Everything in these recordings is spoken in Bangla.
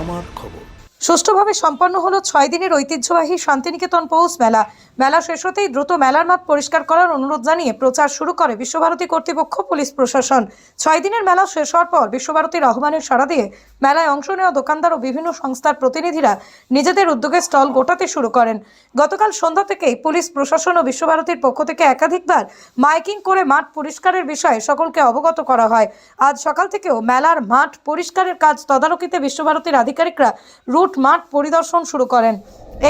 আমার খবর। সুষ্ঠুভাবে সম্পন্ন হলো ছয় দিনের ঐতিহ্যবাহী শান্তিনিকেতন পৌষ মেলা। মেলা শেষ হতেই দ্রুত মেলার মাঠ পরিষ্কার করার অনুরোধ জানিয়ে প্রচার শুরু করে বিশ্বভারতী কর্তৃপক্ষ পুলিশ প্রশাসন। ছয় দিনের মেলা শেষ হওয়ার পর বিশ্বভারতীর আহ্বানের সাড়া দিয়ে মেলায় অংশ নেওয়া দোকানদার ও বিভিন্ন সংস্থার প্রতিনিধিরা নিজেদের উদ্যোগে স্টল গোটাতে শুরু করেন। গতকাল সন্ধ্যা থেকেই পুলিশ প্রশাসন ও বিশ্বভারতীর পক্ষ থেকে একাধিকবার মাইকিং করে মাঠ পরিষ্কারের বিষয়ে সকলকে অবগত করা হয়। আজ সকাল থেকেও মেলার মাঠ পরিষ্কারের কাজ তদারকিতে বিশ্বভারতীর আধিকারিকরা রুট মাঠ পরিদর্শন শুরু করেন।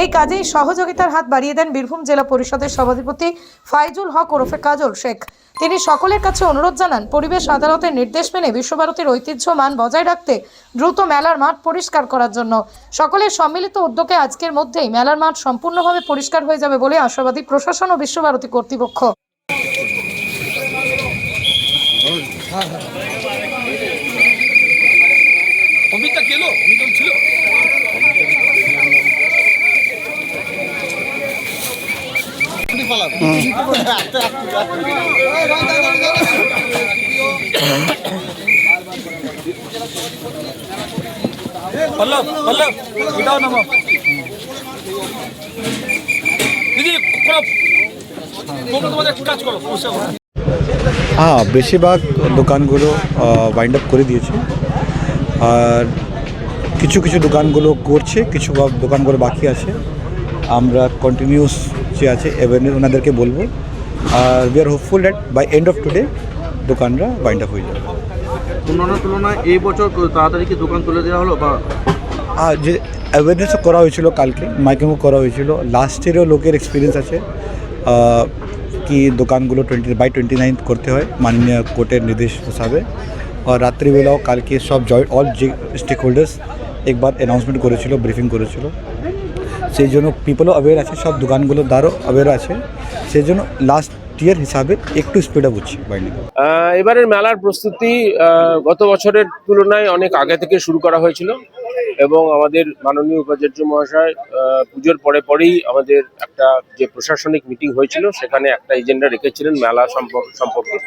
এই কাজেই সহযোগিতার হাত বাড়িয়ে দেন বীরভূম জেলা পরিষদের সভাধিপতি ফাইজুল হক ওরফে কাজল শেখ। তিনি সকলের কাছে অনুরোধ জানান, পরিবেশ আদালতের নির্দেশ মেনে বিশ্বভারতীর ঐতিহ্য মান বজায় রাখতে দ্রুত মেলার মাঠ পরিষ্কার করার জন্য সকলের সম্মিলিত উদ্যোগে আজকের মধ্যেই মেলার মাঠ সম্পূর্ণভাবে পরিষ্কার হয়ে যাবে বলে আশাবাদী প্রশাসন ও বিশ্বভারতী কর্তৃপক্ষ। অমিতটা গেল অমিত ছিল? পল্লব পল্লব এটাও নামো। দিদি করো তোমরা তোমাদের কাজ করো হ্যাঁ বেশিরভাগ দোকানগুলো ওয়াইন্ড আপ করে দিয়েছে। আর কিছু কিছু দোকানগুলো করছে কিছু দোকানগুলো বাকি আছে। আমরা কন্টিনিউস যে আছে অ্যাওয়ারনেস ওনাদেরকে বলব। আর we are hopeful that by end of today দোকানরা wind up হয়ে যাবে। অন্যান্য তুলনায় এই বছর তাড়াতাড়ি কি দোকান তুলে দেওয়া হলো বা? আর যে অ্যাওয়ারনেসও করা হয়েছিল কালকে মাইকিংও করা হয়েছিল। লাস্ট ইয়ারও লোকের এক্সপিরিয়েন্স আছে কি দোকানগুলো টোয়েন্টি বাই টোয়েন্টি নাইন করতে হয় মাননীয় কোর্টের নির্দেশ হিসাবে। আর রাত্রিবেলাও কালকে সব জয়েন্ট অল যে স্টেক হোল্ডার্স একবার অ্যানাউন্সমেন্ট করেছিল ব্রিফিং করেছিল। সেই জন্য পিপলও অ্যাওয়ার আছে, সব দোকানগুলো দ্বারও অ্যাওয়ার আছে। সেই জন্য লাস্ট ইয়ার হিসাবে একটু স্পিড আপ হচ্ছে এবারের মেলার প্রস্তুতি গত বছরের তুলনায় অনেক আগে থেকে শুরু করা হয়েছিল এবং আমাদের মাননীয় উপাচার্য মহাশয় পুজোর পরে পরেই আমাদের একটা যে প্রশাসনিক মিটিং হয়েছিল, সেখানে একটা এজেন্ডা রেখেছিলেন মেলা সম্পর্ক- সম্পর্কে।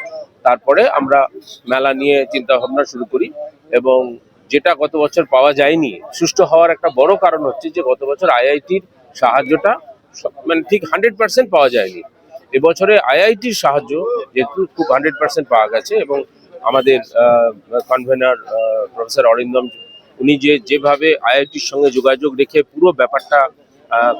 তারপরে আমরা মেলা নিয়ে চিন্তা ভাবনা শুরু করি এবং যেটা গত বছর পাওয়া যায়নি। সুষ্ঠু হওয়ার একটা বড় কারণ হচ্ছে যে গত বছর আইআইটির সাহায্যটা মানে ঠিক হান্ড্রেড পার্সেন্ট পাওয়া যায়নি। এবছরে আইআইটির সাহায্য যেহেতু খুব হান্ড্রেড পার্সেন্ট পাওয়া গেছে এবং আমাদের কনভেনার প্রফেসর অরিন্দম, উনি যে যেভাবে আইআইটির সঙ্গে যোগাযোগ রেখে পুরো ব্যাপারটা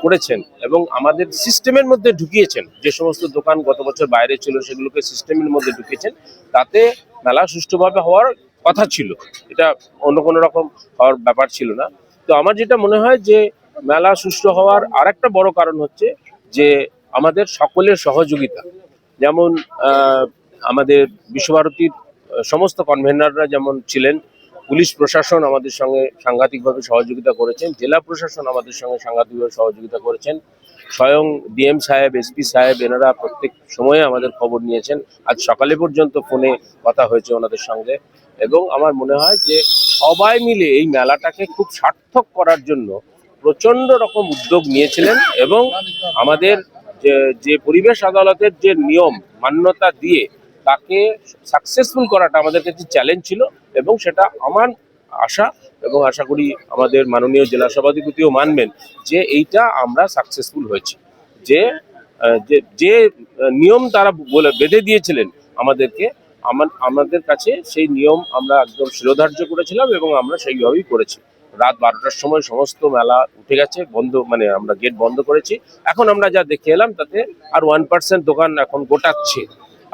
করেছেন এবং আমাদের সিস্টেমের মধ্যে ঢুকিয়েছেন। যে সমস্ত দোকান গত বছর বাইরে ছিল সেগুলোকে সিস্টেমের মধ্যে ঢুকিয়েছেন, তাতে মেলা সুষ্ঠুভাবে হওয়ার কথা ছিল। এটা অন্য কোনো রকম হওয়ার ব্যাপার ছিল না। তো আমার যেটা মনে হয় যে, মেলা সুষ্ঠু হওয়ার আর একটা বড় কারণ হচ্ছে যে, আমাদের সকলের সহযোগিতা। যেমন আমাদের বিশ্বভারতীর সমস্ত কনভেনাররা যেমন ছিলেন পুলিশ প্রশাসন আমাদের সঙ্গে সাংঘাতিকভাবে সহযোগিতা করেছেন, জেলা প্রশাসন আমাদের সঙ্গে সাংঘাতিকভাবে সহযোগিতা করেছেন। স্বয়ং ডিএম সাহেব এসপি সাহেব, এনারা প্রত্যেক সময়ে আমাদের খবর নিয়েছেন। আজ সকালে পর্যন্ত ফোনে কথা হয়েছে ওনাদের সঙ্গে এবং আমার মনে হয় যে সবাই মিলে এই মেলাটাকে খুব সার্থক করার জন্য প্রচণ্ড রকম উদ্যোগ নিয়েছিলেন এবং আমাদের যে পরিবেশ আদালতের যে নিয়ম, মান্যতা দিয়ে তাকে সাকসেসফুল করাটা আমাদের কাছে চ্যালেঞ্জ ছিল এবং সেটা আমার আশা এবং আশা করি আমাদের মাননীয় জেলা সভাধিপতিও মানবেন যে এইটা আমরা সাকসেসফুল হয়েছি। যে যে নিয়ম তারা বলে, বেঁধে দিয়েছিলেন আমাদেরকে, আমার, আমাদের কাছে সেই নিয়ম আমরা একদম শিরোধার্য করেছিলাম এবং আমরা সেইভাবেই করেছি। রাত বারোটার সময় সমস্ত মেলা উঠে গেছে, বন্ধ মানে আমরা গেট বন্ধ করেছি। এখন আমরা যা দেখে এলাম তাতে আর ওয়ান পার্সেন্ট দোকান এখন গোটাচ্ছে।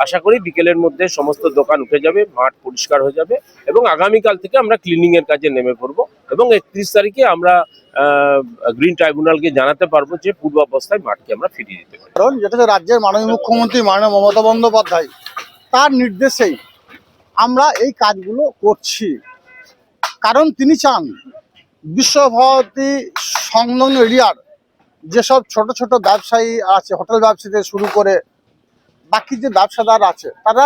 আশা করি বিকেলের মধ্যে সমস্ত দোকান উঠে যাবে, মাঠ পরিষ্কার হয়ে যাবে এবং আগামীকাল থেকে আমরা ক্লিনিং এর কাজে নেমে পড়ব এবং একত্রিশ তারিখে আমরা গ্রিন ট্রাইব্যুনালকে জানাতে পারব যে পূর্বাবস্থায় মাঠকে আমরা ফিরিয়ে দিতে পারি। কারণ যেটা রাজ্যের মাননীয় মুখ্যমন্ত্রী মাননীয় মমতা বন্দ্যোপাধ্যায়, তার নির্দেশেই আমরা এই কাজগুলো করছি। কারণ তিনি চান বিশ্বভারতী সংলগ্ন এরিয়ার যেসব ছোট ছোট ব্যবসায়ী আছে, হোটেল ব্যবসা থেকে শুরু করে বাকি যে ব্যবসাদার আছে, তারা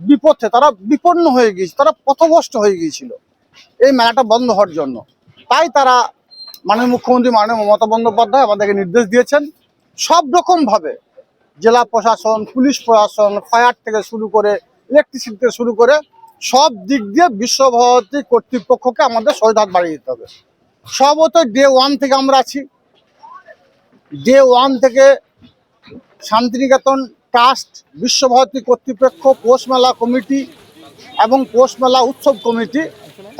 বিপথে, তারা বিপন্ন হয়ে গিয়েছে, তারা পথভ্রষ্ট হয়ে গিয়েছিল। এই মেলাটা বন্ধ হওয়ার জন্য। তাই তারা মাননীয় মুখ্যমন্ত্রী, মাননীয় মমতা বন্দ্যোপাধ্যায় আমাদেরকে নির্দেশ দিয়েছেন, সব রকম ভাবে জেলা প্রশাসন, পুলিশ প্রশাসন ফায়ার থেকে শুরু করে ইলেকট্রিসিটি থেকে শুরু করে সব দিক দিয়ে বিশ্বভারতী কর্তৃপক্ষকে আমাদের সহায়তা বাড়িয়ে দিতে হবে। সবত ডে ওয়ান থেকে আমরা আছি। ডে ওয়ান থেকে শান্তিনিকেতন ট্রাস্ট বিশ্বভারতী কর্তৃপক্ষ পৌষমেলা কমিটি এবং পৌষমেলা উৎসব কমিটি,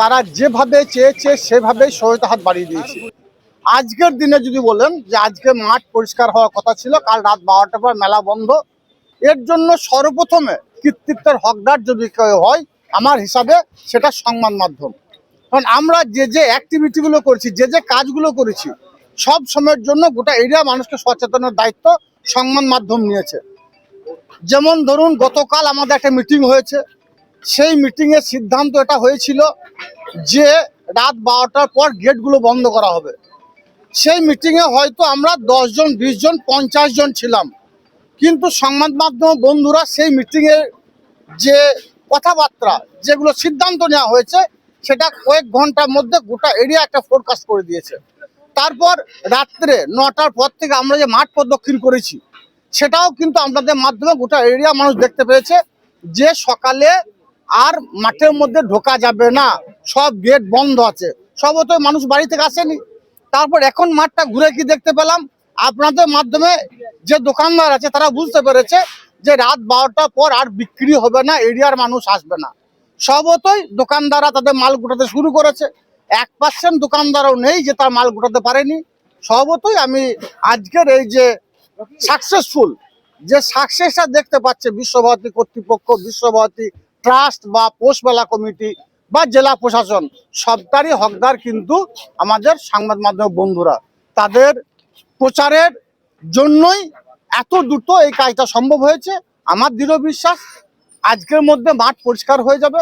তারা যেভাবে চেয়েছে সেভাবেই সহায়তা হাত বাড়িয়ে দিয়েছে। আজকের দিনে যদি বলেন যে আজকে মাঠ পরিষ্কার হওয়ার কথা ছিল, কাল রাত বারোটার পর মেলা বন্ধ, এর জন্য সর্বপ্রথমে কৃতিত্বের হকদার যদি কেউ হয়, আমার হিসাবে সেটা সংবাদ মাধ্যম। কারণ আমরা যে যে অ্যাক্টিভিটিগুলো করেছি, যে যে কাজগুলো করেছি, সব সময়ের জন্য গোটা এরিয়া মানুষকে সচেতনের দায়িত্ব সংবাদ মাধ্যম নিয়েছে। যেমন ধরুন, গতকাল আমাদের একটা মিটিং হয়েছে। সেই মিটিংয়ের সিদ্ধান্ত এটা হয়েছিল যে রাত বারোটার পর গেটগুলো বন্ধ করা হবে। সেই মিটিংয়ে হয়তো আমরা জন বিশ জন পঞ্চাশ জন ছিলাম। কিন্তু সংবাদ মাধ্যম বন্ধুরা সেই মিটিংয়ে যে কথাবার্তা, যেগুলো সিদ্ধান্ত নেওয়া হয়েছে, সেটা কয়েক ঘণ্টার মধ্যে গোটা এরিয়া একটা ফোরকাস্ট করে দিয়েছে। তারপর রাত্রে নটার পর থেকে আমরা যে মাঠ প্রদক্ষিণ করেছি সেটাও কিন্তু আপনাদের মাধ্যমে গোটা এরিয়া মানুষ দেখতে পেয়েছে যে সকালে আর মাঠের মধ্যে ঢোকা যাবে না। সব গেট বন্ধ আছে। সব তো মানুষ বাড়ি থেকে আসেনি। তারপর এখন মাঠটা ঘুরে কি দেখতে পেলাম? আপনাদের মাধ্যমে যে দোকানদার আছে, তারা বুঝতে পেরেছে যে রাত বারোটার পর আর বিক্রি হবে না, এরিয়ার মানুষ আসবে না। সবতই দোকানদাররা তাদের মাল গোটাতে শুরু করেছে। এক পার্সেন্ট দোকানদারও নেই যে তার মাল গোটাতে পারেনি। সবতই আমি আজকের এই যে সাকসেসফুল। যে সাকসেসটা দেখতে পাচ্ছে বিশ্বভারতী কর্তৃপক্ষ, বিশ্বভারতী ট্রাস্ট বা পোষমেলা কমিটি বা জেলা প্রশাসন, সবটারই হকদার কিন্তু আমাদের সংবাদ মাধ্যম বন্ধুরা। তাদের প্রচারের জন্যই এত দ্রুত এই কাজটা সম্ভব হয়েছে। আমার দৃঢ় বিশ্বাস, আজকের মধ্যে মাঠ পরিষ্কার হয়ে যাবে।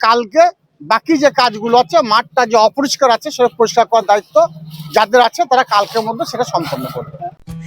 কালকে বাকি যে কাজগুলো আছে, মাঠটা যে অপরিষ্কার আছে, সেটা পরিষ্কার করার দায়িত্ব যাদের আছে, তারা কালকের মধ্যে সেটা সম্পন্ন করবে।